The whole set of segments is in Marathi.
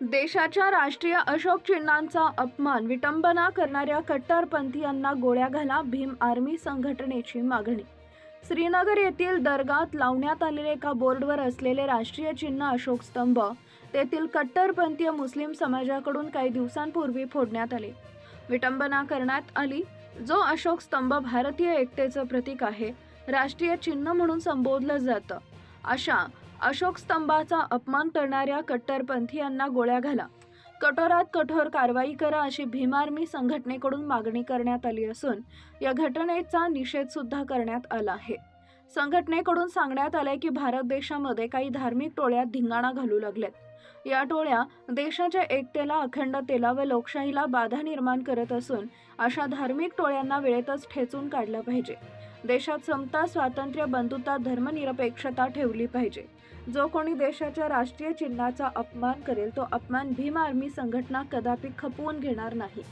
देशाच्या राष्ट्रीय अशोक चिन्हांचा अपमान विटंबना करणाऱ्या कट्टरपंथीयांना गोळ्या घाला भीम आर्मी संघटनेची मागणी. श्रीनगर येथील दर्गात लावण्यात आलेले एका बोर्डवर असलेले राष्ट्रीय चिन्ह अशोक स्तंभ तेथील कट्टरपंथीय मुस्लिम समाजाकडून काही दिवसांपूर्वी फोडण्यात आले. विटंबना करण्यात आली जो अशोक स्तंभ भारतीय एकतेचं प्रतीक आहे राष्ट्रीय चिन्ह म्हणून संबोधलं जातं. अशा अशोक स्तंभाचा अपमान करणाऱ्या कट्टरपंथीयांना गोळ्या घाला. कठोरात कठोर कारवाई करा अशी भीम आर्मी संघटनेकडून मागणी करण्यात आली असून या घटनेचा निषेध सुद्धा करण्यात आला आहे. संघटनेकडून सांगण्यात आलंय की भारत देशामध्ये काही धार्मिक टोळ्या धिंगाणा घालू लागल्यात या टोळ्या देशाच्या एकतेला अखंडतेला व लोकशाहीला बाधा निर्माण करत असून अशा धार्मिक टोळ्यांना वेळेतच ठेचून काढलं पाहिजे. देशात समता स्वातंत्र्य बंधुता धर्मनिरपेक्षता ठेवली पाहिजे. जो कोणी देशाच्या राष्ट्रीय चिन्हाचा अपमान करेल तो अपमान भीम आर्मी संघटना कदापि खपवून घेणार नाही.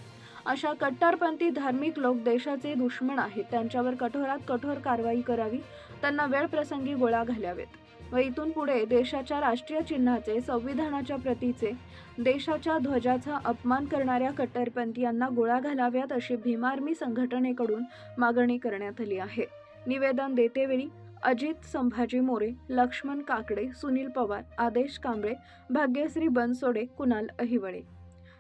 अशा कट्टरपंथी धार्मिक लोक देशाचे दुश्मन आहेत. त्यांच्यावर कठोरात कठोर कारवाई करावी. त्यांना वेळ प्रसंगी गोळ्या घालावेत. व इथून पुढे देशाच्या राष्ट्रीय चिन्हाचे संविधानाच्या प्रतीचे देशाच्या ध्वजाचा अपमान करणाऱ्या कट्टरपंथीयांना गोळा घालाव्यात अशी भीमार्मी संघटनेकडून मागणी करण्यात आली आहे. निवेदन देतेवेळी Ajit Sambhaji More Laxman Kakade Sunil Pawar Adesh Kamble Bhagyashree Bansode Kunal Ahivale.